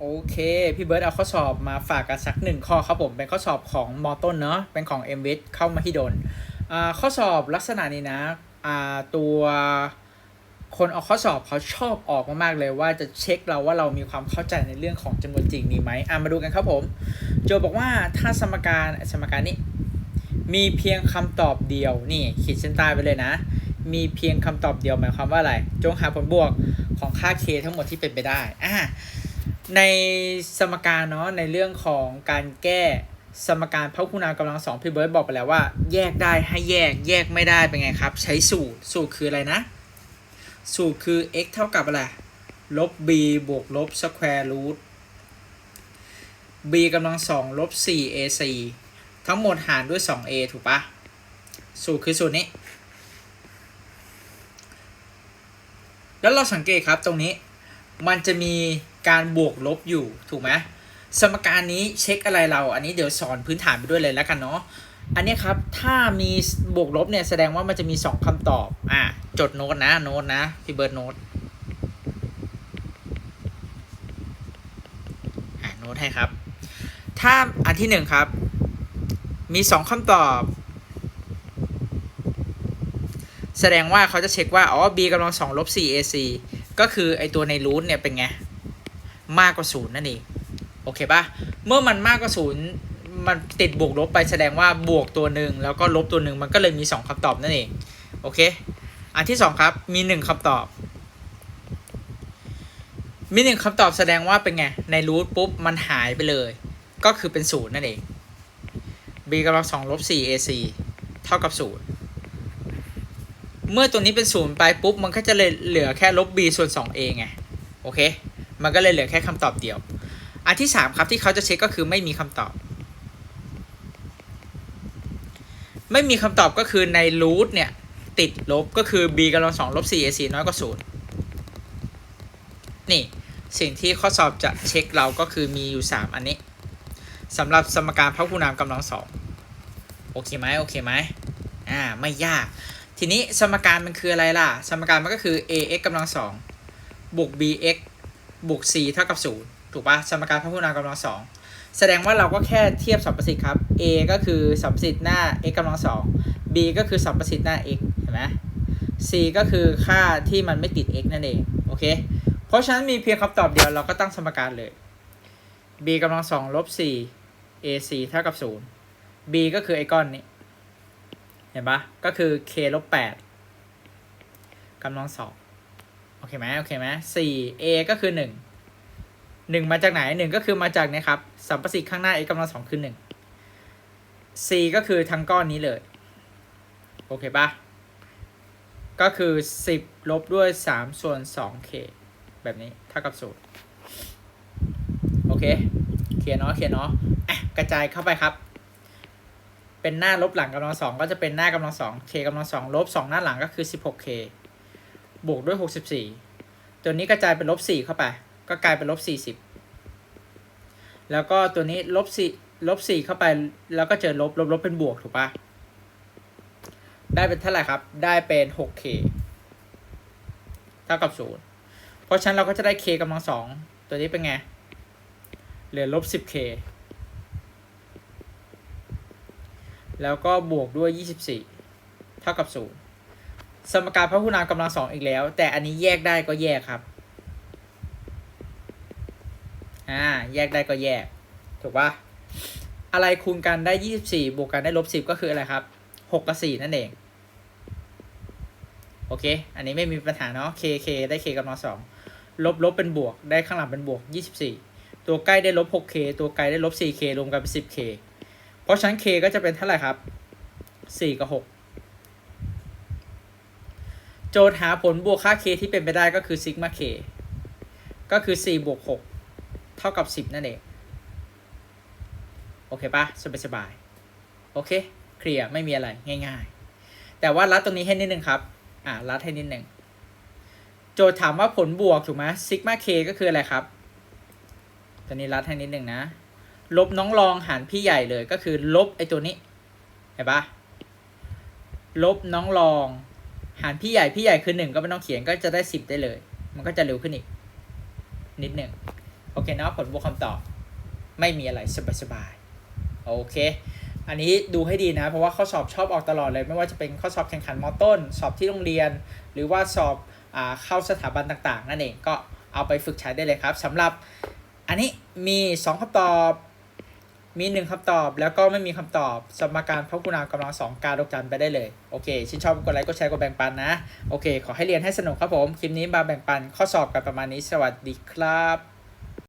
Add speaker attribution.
Speaker 1: โอเค พี่เบิร์ดเอาข้อสอบมาฝากกันสักหนึ่งข้อครับผมเป็นข้อสอบของมอต้นเนาะเป็นของ m w i t เข้ามาที่โดนข้อสอบลักษณะนี้นะตัวคนออกข้อสอบเขาชอบออกมากๆเลยว่าจะเช็คเราว่าเรามีความเข้าใจในเรื่องของจำนวนจริงนี้ไหมอ่ามาดูกันครับผม โจบอกว่าถ้าสมการสมการนี้มีเพียงคำตอบเดียวนี่ขีดเส้นใต้ไปเลยนะ มีเพียงคำตอบเดียวหมายความว่าอะไร จงหาผลบวกของค่า k ทั้งหมดที่เป็นไปได้อ่า ในสมการเนาะในเรื่องของการแก้สมการพหุนามกำลังสองพี่เบิร์ดบอกไปแล้วว่า แยกได้ให้แยกแยกไม่ได้เป็นไงครับ ใช้สูตรสูตรคืออะไรนะ สูตรคือ x เท่ากับอะไรลบ b บวกลบ square root b กำลังสองลบ 4ac ทั้งหมดหารด้วย 2a ถูกปะสูตรคือสูตรนี้ แล้วเราสังเกตครับตรงนี้ มันจะมี การบวกลบอยู่ถูกไหมสมการนี้เช็คอะไรเรา อันนี้เดี๋ยวสอนพื้นฐานไปด้วยเลยแล้วกันเนาะอันนี้ครับ ถ้ามีบวกลบเนี่ยแสดงว่ามันจะมี 2คำตอบ อะ จดโน้ตนะ โน้ตนะ พี่เบิร์ดโน้ต อะ โน้ตให้ครับ ถ้าอันที่หนึ่งครับ มี 2คำตอบ แสดงว่าเขาจะเช็คว่า อ๋อ b กำลังสองลบ 4 ac ก็คือไอตัวในรูทเนี่ยเป็นไง มากกว่าศูนย์นั่นเองโอเคปะเมื่อมันมากกว่าศูนย์มันติดบวกลบไปแสดงว่าบวกตัวหนึ่งแล้วก็ลบตัวหนึ่งมันก็เลยมี 2คำตอบนั่นเองโอเคอันที่ 2 ครับมี 1คำตอบ มีหนึ่งคำตอบแสดงว่าเป็นไง ในรูทปุ๊บมันหายไปเลย ก็คือเป็นศูนย์นั่นเอง b กำลังสองลบ4 ac เท่ากับศูนย์เมื่อตัวนี้เป็นศูนย์ไปปุ๊บมันก็จะเลยเหลือแค่ลบ b ส่วน 2a ไงโอเค มันก็เลยเหลือแค่คำตอบเดียว อันที่ 3 ครับที่เขาจะเช็คก็คือไม่มีคำตอบ ไม่มีคำตอบก็คือในรูทเนี่ย ติดลบก็คือ b กำลังสองลบ4 ac น้อยกว่าศูนย์นี่สิ่งที่ข้อสอบจะเช็คเราก็คือมีอยู่ 3 อันนี้สำหรับสมการพหุนามกำลังสองโอเคไหมโอเคไหมอ่าไม่ยาก ทีนี้สมการมันคืออะไรล่ะ สมการมันก็คือ ax กำลังสองบวก bx บวก c เท่ากับศูนย์ถูกปะสมการพหุนามกำลังสองแสดงว่าเราก็แค่เทียบสัมประสิทธิ์ครับ a ก็คือสัมประสิทธิ์หน้า x กำลังสอง b ก็คือสัมประสิทธิ์หน้า x เห็นไหม c ก็คือค่าที่มันไม่ติด x นั่นเอง โอเค เพราะฉะนั้นมีเพียงคำตอบเดียวเราก็ตั้งสมการเลย b กำลังสองลบ4 ac เท่ากับศูนย์ b ก็คือไอ้ก้อนนี้ เห็นปะก็คือ k ลบ8กำลังสอง เคไหมโอเคไหมสี่ a ก็คือหนึ่งหนึ่งมาจากไหนหนึ่งก็คือมาจากเนี่ยครับสัมประสิทธิ์ข้างหน้า x กำลังสองคือหนึ่ง c ก็คือทั้งก้อนนี้เลย โอเคปะก็คือสิบลบด้วยสามส่วนสอง k แบบนี้เท่ากับศูนย์โอเคเคลียร์เนาะเคลียร์เนาะอะกระจายเข้าไปครับ เป็นหน้าลบหลังกำลังสองก็จะเป็นหน้ากำลังสอง k กำลังสองลบสองหน้าหลังก็คือสิ บวกด้วยหกสิบสี่ตัวนี้กระจายเป็นลบสี่เข้าไป ก็กลายเป็นลบสี่สิบแล้วก็ตัวนี้ลบสี่ลบสี่เข้าไป แล้วก็เจอลบ ลบ ลบเป็นบวกถูกปะได้เป็นเท่าไหร่ครับ ได้เป็นหก k เท่ากับศูนย์เพราะฉะนั้นเราก็จะได้ k กำลังสองตัวนี้เป็นไง เหลือลบ 10k แล้วก็บวกด้วย 24 เท่ากับ 0 สมการพหุนามกำลังสองอีกแล้ว แต่อันนี้แยกได้ก็แยกครับ อ่า แยกได้ก็แยก ถูกปะอะไรคูณกันได้24บสี่บวกกันได้ลบ10ก็คืออะไรครับ6กับ4นั่นเอง โอเค อันนี้ไม่มีปัญหาเนาะ k k ได้ k กำลังสองลบลบเป็นบวก ได้ข้างหลังเป็นบวก24ตัวใกล้ได้ลบ 6k ตัวไกลได้ลบ 4k รวมกันเป็น 10k เพราะฉะนั้น k ก็จะเป็นเท่าไหร่ครับ 4 กับ6โจทย์หาผลบวกค่า k ที่เป็นไปได้ก็คือซิกมา k ก็คือ 4 บวก 6 เท่ากับ 10 นั่นเอง โอเคปะสบายสบายๆโอเค เคลียร์ไม่มีอะไรง่าย ๆ แต่ว่ารัดตรงนี้ให้นิดนึงครับ อ่ารัดให้นิดนึง โจทย์ถามว่าผลบวกถูกไหมซิกมา k ก็คืออะไรครับตัวนี้รัดให้นิดนึงนะ ลบน้องรองหารพี่ใหญ่เลยก็คือลบไอตัวนี้ เห็นปะลบน้องรอง หารพี่ใหญ่พี่ใหญ่คือหนึ่งก็ไม่ต้องเขียนก็จะได้สิบได้เลย มันก็จะเร็วขึ้นอีก นิดหนึ่งโอเคเนาะผลบวกคำตอบ ไม่มีอะไรสบายๆโอเค อันนี้ดูให้ดีนะ เพราะว่าข้อสอบชอบออกตลอดเลย ไม่ว่าจะเป็นข้อสอบแข่งขันมอต้น สอบที่โรงเรียน หรือว่าสอบอาเข้าสถาบันต่าง ๆ นั่นเองก็เอาไปฝึกใช้ได้เลยครับสำหรับอันนี้มี 2คำตอบ มีหนึ่งคำตอบแล้วก็ไม่มีคำตอบ สมการพหุนามกำลังสองการดอกจันไปได้เลย โอเคชื่นชอบกดไลค์กดแชร์กดแบ่งปันนะ โอเค ขอให้เรียนให้สนุกครับผม คลิปนี้มาแบ่งปันข้อสอบกันประมาณนี้สวัสดีครับ